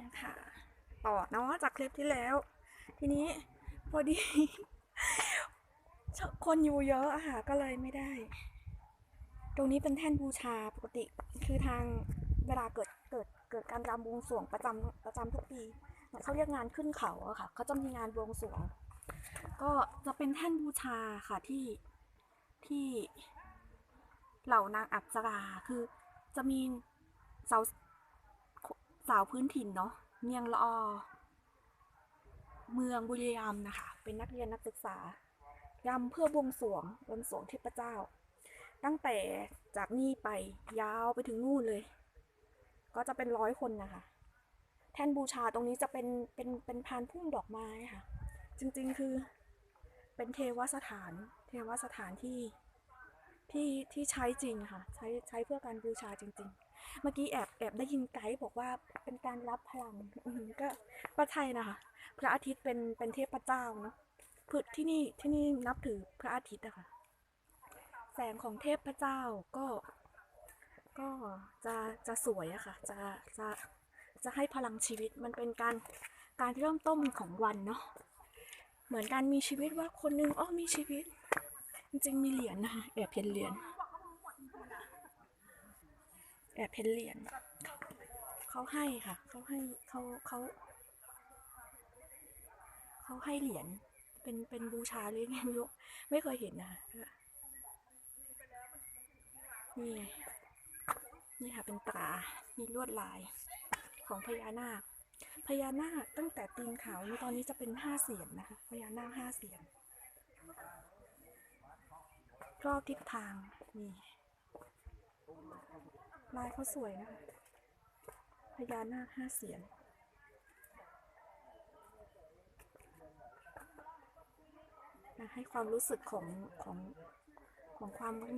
นะคะต่อเนาะจากคลิปที่แล้ว ทีนี้พอดี คนอยู่เยอะอะค่ะก็เลยไม่ได้ ตรงนี้เป็นแท่นบูชาปกติคือทางเวลาเกิดเกิดเกิดการรำบวงสรวงประจำประจำทุกปีเหมือนเขาเรียกงานขึ้นเขาอะค่ะเขาจะมีงานบวงสรวง ก็จะเป็นแท่นบูชาค่ะที่ที่เหล่านางอัปสราคือจะมีสาว สาวพื้นถิ่นเนาะเมียงละอเมืองบุรีรัมย์นะคะ เป็นนักเรียนนักศึกษารำเพื่อบวงสวงบวงสวงเทพเจ้า ตั้งแต่จากนี่ไปยาวไปถึงนู่นเลย ก็จะเป็นร้อยคนนะคะ แท่นบูชาตรงนี้จะเป็นเป็นเป็นพานพุ่มดอกไม้ค่ะ จริงๆคือเป็นเทวสถาน เทวสถานที่ ที่ที่ใช้จริงค่ะ ใช้ใช้เพื่อการบูชาจริง ๆ เมื่อกี้แอบแอบได้ยินไกด์บอกว่าเป็นการรับพลังก็ก็ใช่นะคะ พระอาทิตย์เป็นเป็นเทพเจ้าเนาะพืที่นี่ที่นี่นับถือพระอาทิตย์อะค่ะ แสงของเทพเจ้าก็ ก็จะจะสวยอะค่ะ จะจะจะให้พลังชีวิตมันเป็นการการเริ่มต้นของวันเนาะเหมือนการมีชีวิตว่าคนหนึงอ้อมีชีวิต จริงๆมีเหรียญนะคะแอบเห็นเหรียญแอบเห็นเหรียญแบบเขาให้ค่ะเขาให้เขาเขาเขาให้เหรียญเป็นเป็นบูชาหรือไงไม่รู้ไม่เคยเห็นนะนี่นี่ค่ะเป็นตรามีลวดลายของพญานาคพญานาคตั้งแต่ตีนเขานี่ตอนนี้จะเป็นห้าเสียนนะคะพญานาคห้าเสียน รอบทิศทาง นี่ลายเขาสวยนะคะพญานาคห้าเสียนนะให้ความรู้สึกของของของความงดงาม